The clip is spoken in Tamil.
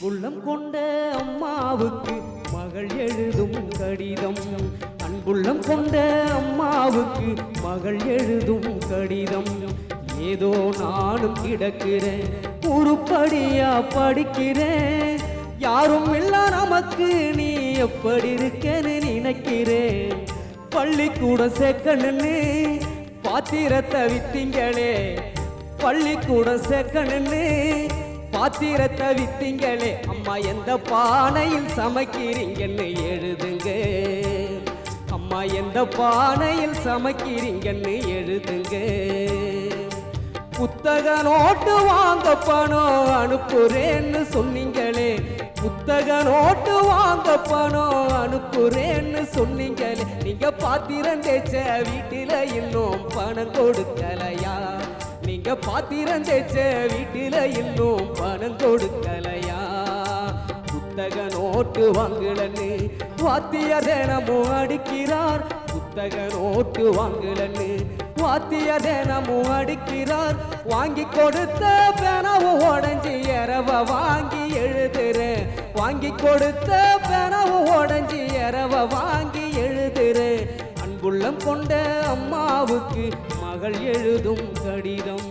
உள்ளம் கொண்ட அம்மாவுக்கு மகள் எழுதும் கடிதம். அன்புள்ளம் கொண்ட அம்மாவுக்கு மகள் எழுதும் கடிதம். ஏதோ நானும் கிடக்கிறேன் உருப்படியா படிக்கிறேன். யாரும் இல்ல நமக்கு நீ எப்படி இருக்கன்னு நினைக்கிறேன். பள்ளிக்கூடம் சேர்க்கணுன்னு பாத்திரத்தை வித்தீங்களே. பள்ளிக்கூடம் சேர்க்கணுன்னு பாத்திரத்தை வித்தீங்களே. அம்மா எந்த பானையில் சமைக்கிறீங்கன்னு எழுதுங்க. அம்மா எந்த பானையில் சமைக்கிறீங்கன்னு எழுதுங்க. புத்தக நோட்டு வாங்க பணம் அனுப்புறேன்னு சொன்னீங்க புத்தக நோட்டு வாங்க பணம் அனுப்புறேன்னு சொன்னீங்களே. நீங்க பாத்திரம் தேய்ச்ச வீட்டில இன்னும் பணம் கொடுக்கலையா? நீங்க பாத்திரம் தேய்ச்ச வீட்டில இன்னும் பணம் கொடுக்கலையா? புத்தக நோட்டு வாங்கலன்னு வாத்திய தினமும் அடிக்கிறார். புத்தக நோட்டு வாங்கலன்னு வாத்திய தினமும் அடிக்கிறார். வாங்கி கொடுத்த பெனவும் உடஞ்சி இரவ வாங்கி வாங்கி கொடுத்த பெறவு உடஞ்சி எறவ வாங்கி எழுதுறேன் அன்புள்ளம் கொண்ட அம்மாவுக்கு மகள் எழுதும் கடிதம்.